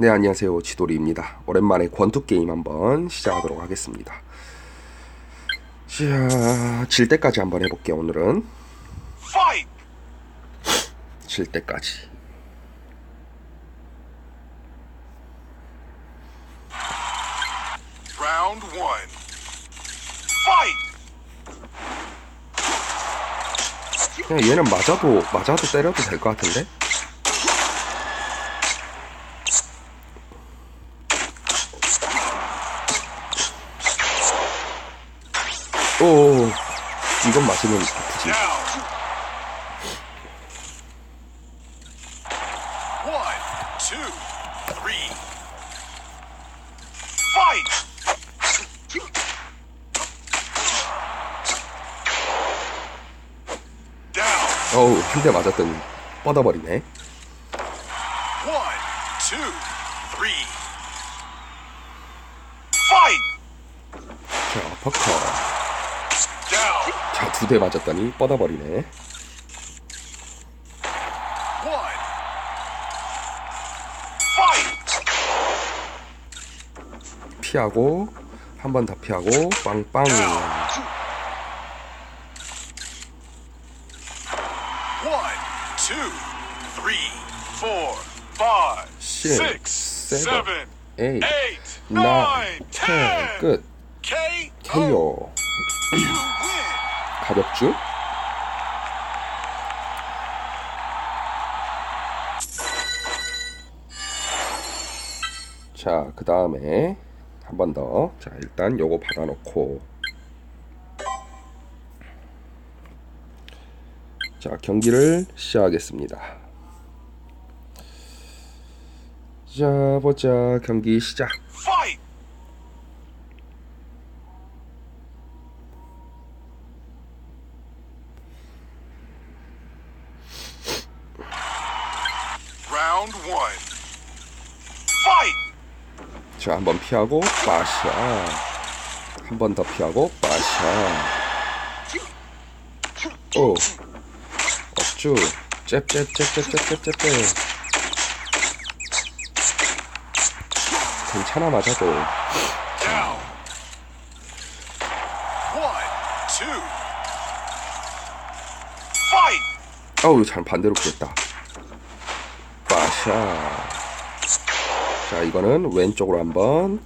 네 안녕하세요 지돌이입니다 오랜만에 권투 게임 한번 시작하도록 하겠습니다 자 질 때까지 한번 해볼게요 오늘은 Fight! 질 때까지 Round one. Fight! 그냥 얘는 맞아도 맞아도 때려도 될 것 같은데 오 이건 맞으면 아프지. 어우 한대 맞았더니 뻗어버리네 One, two, three. Fight! 자 아파커 Down. 자두 대 맞았더니 뻗어버리네! 피하고 한 번 더 피하고 빵빵 seven, 에잇 나인 텐. 끝 KO. 가볍죠? 자, 그 다음에 한 번 더. 자, 일단 요거 받아놓고. 자, 경기를 시작하겠습니다. 자, 보자. 경기 시작. Fight. Round one. Fight. 자, 한번 피하고 빠샤. 한 번 더 피하고 빠샤. 오. 억주. 잽잽잽잽잽잽잽. 괜찮아 맞아도. 어우, 잘 반대로 피했다. 빠샤. 자, 이거는 왼쪽으로 한번,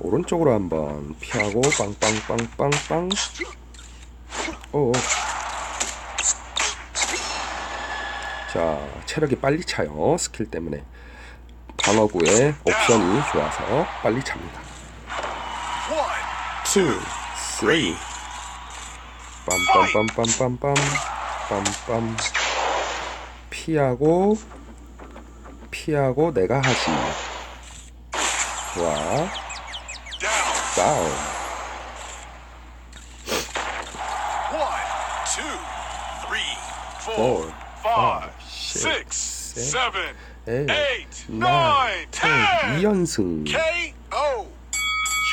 오른쪽으로 한번 피하고 빵빵빵빵빵. 오. 자, 체력이 빨리 차요. 스킬 때문에. 방어구의 옵션이 좋아서 빨리 찹니다. One, 2, 3. 빰빰빰빰빰빰. 빰빰. 피하고, 피하고 내가 하지. 좋아. 다운. Four, five, six, seven, eight, nine, ten. 2연승. KO.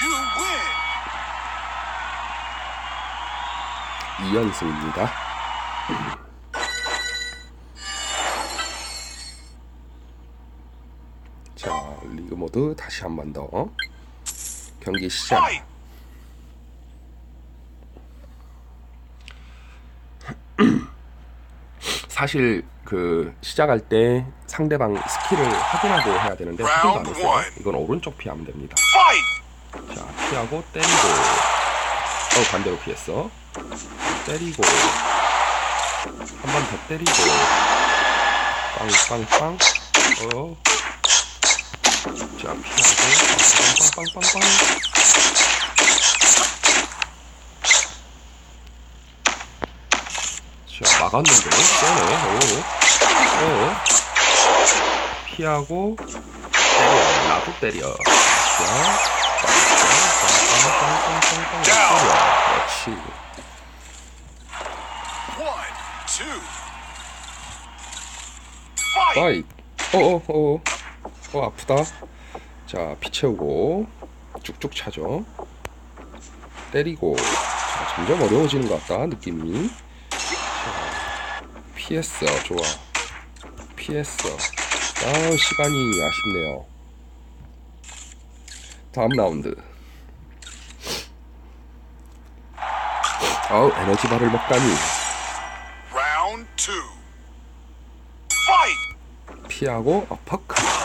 You win. 2연승입니다. 리그 모드 다시 한 번 더. 경기 시작. 사실 그 시작할 때 상대방 스킬을 확인하고 해야 되는데 확인도 안 했어요. 이건 오른쪽 피하면 됩니다. 자, 피하고 때리고. 어, 반대로 피했어. 때리고. 한 번 더 때리고. 빵빵빵. 어. 자, 피하고. 빵빵빵빵빵. 자, 막았는데. 세네. 오. 오. 피하고. 때려. 나도 때려. 자. 빵빵빵빵빵빵 때려. 그렇지. One, two. Fight. 빠이. 어어 어. 어 아프다. 자, 피 채우고 쭉쭉 차죠. 때리고. 자, 점점 어려워지는 것 같다 느낌이. 자, 피했어. 좋아. 피했어. 아 시간이 아쉽네요. 다음 라운드. 아우 에너지 바를 먹다니! 피하고 어퍼컷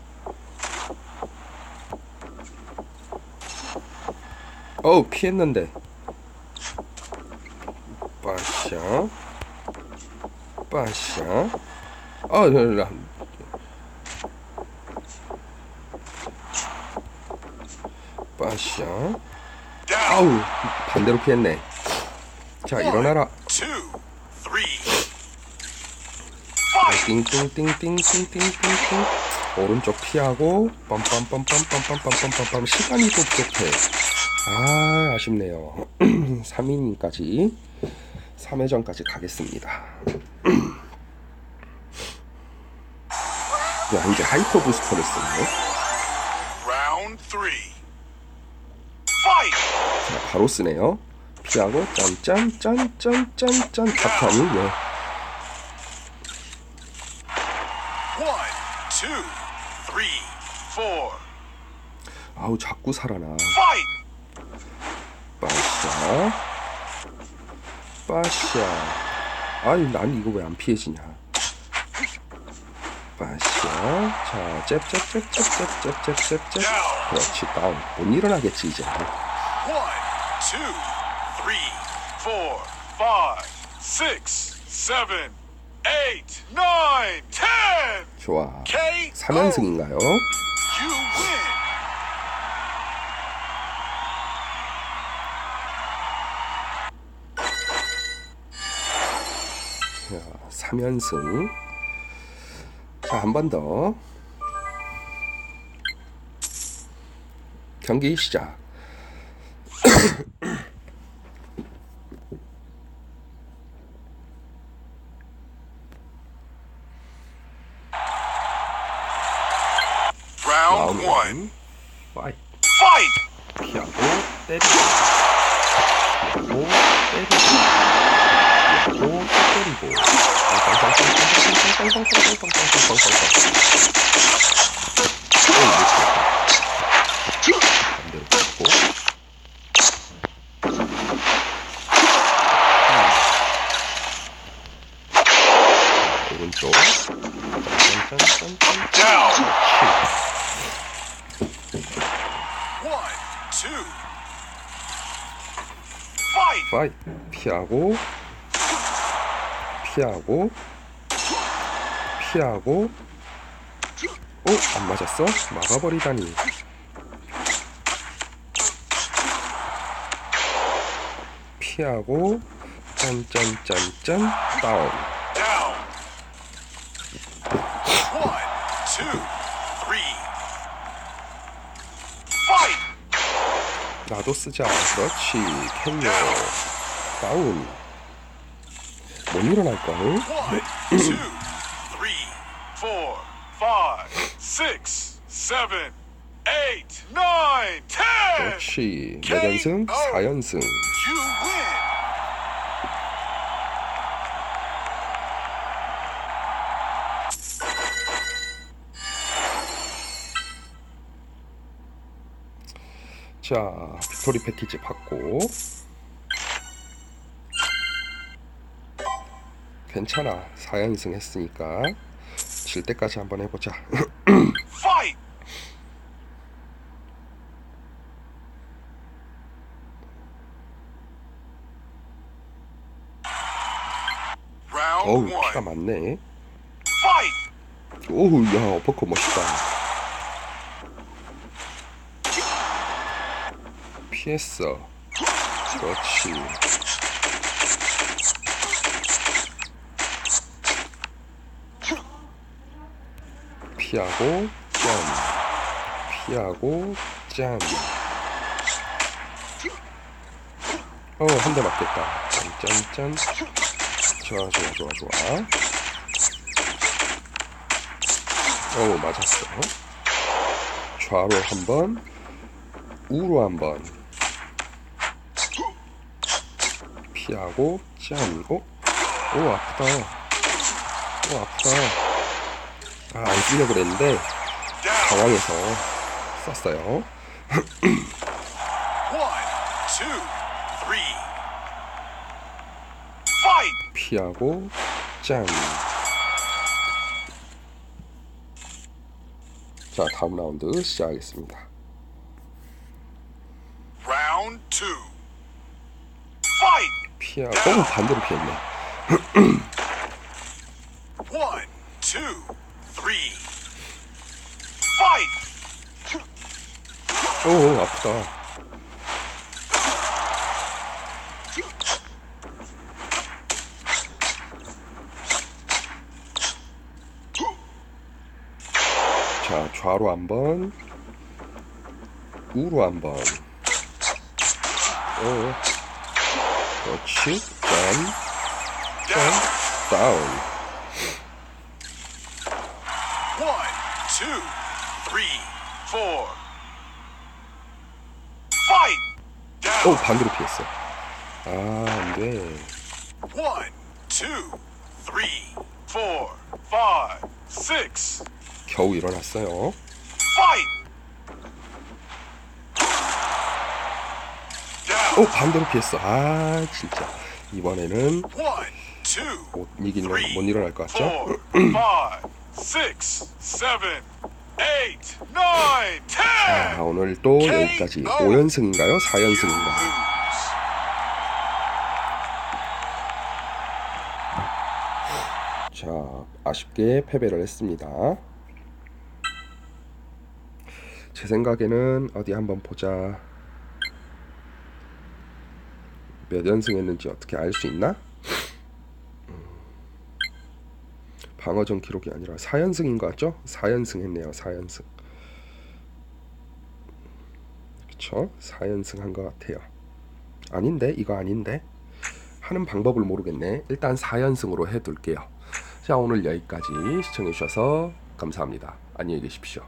어우, 피했는데. 빠샤. 빠샤. 아, 나, 나. 빠샤. 아우, 반대로 피했네. 자, 일어나라. 띵띵띵띵띵띵띵띵 오른쪽 피하고 빰빰빰빰빰빰빰빰빰빰 시간이 또 부족해 아 아쉽네요. 3인까지 3회전까지 가겠습니다. 야 이제 하이퍼 부스터를 쓰네. Round three. Fight! 자 바로 쓰네요. 피하고 짠짠짠짠짠짠 three, four. 아우 자꾸 살아나 빠샤 아니 난 이거 왜 안 피해지냐? 빠샤 자 잽 잽 잽 잽 잽 잽 잽 잽 잽 그렇지 다운 못 일어나겠지 이제. One, two, three, four, five, six, seven, eight, nine, ten. 좋아. K. 3연승인가요? 3연승 자 한 번 더. 경기 시작 Round 라운드 one. 1 파이트 Fight! 피하고 때리고 피하고 때리고 피하고 또 때리고 반대로 피하고 오른쪽 짠짠짠짠 Down. One, two. Fight! 파이 피하고 피하고 피하고. 오 안 맞았어? 막아버리다니. 피하고 짠짠짠짠 다운! 나도 쓰자. 그렇지. 캔요 다운. 못 일어날까요? 네. 역시 내연승 4연승. 자 스토리 패키지 받고. 괜찮아. 4연승 했으니까 질 때까지 한번 해보자. 어우. 피가 많네. 오우, 야, 어퍼컷 멋있다. 피했어. 그렇지. 피하고 짠. 피하고 짠. 어, 한 대 맞겠다. 짠짠짠. 좋아, 좋아, 좋아, 좋아. 어, 맞았어. 좌로 한 번, 우로 한 번. 피하고, 짠. 어? 오, 아프다. 오, 아프다. 아, 안 쓰려고 그랬는데. 당황해서 썼어요. 피하고 짠. 자, 다음 라운드 시작하겠습니다. 피하고 어, 반대로 피했네. Three. Fight. 오, 아프다. 자, 좌로 한 번, 우로 한 번. 오, 그렇지. 짠, 짠, 다운. One, two, three, four. Fight. 오. 반대로 피했어. 아, 안 돼. One, two, three, four, five, six. 겨우 일어났어요. Fight. 오. 반대로 피했어. 아, 진짜. 이번에는 못 이기는 못 일어날 것 같죠? Six, seven, eight, nine, 자, ten. 오늘 또 여기까지 5연승인가요? 4연승인가? Lose. 자, 아쉽게 패배를 했습니다. 제 생각에는 어디 한번 보자. 몇 연승했는지 어떻게 알 수 있나? 음, 방어전 기록이 아니라 4연승인 것 같죠? 4연승 했네요. 4연승. 그쵸? 4연승 한 것 같아요. 아닌데? 이거 아닌데? 하는 방법을 모르겠네. 일단 4연승으로 해둘게요. 자, 오늘 여기까지 시청해주셔서 감사합니다. 안녕히 계십시오.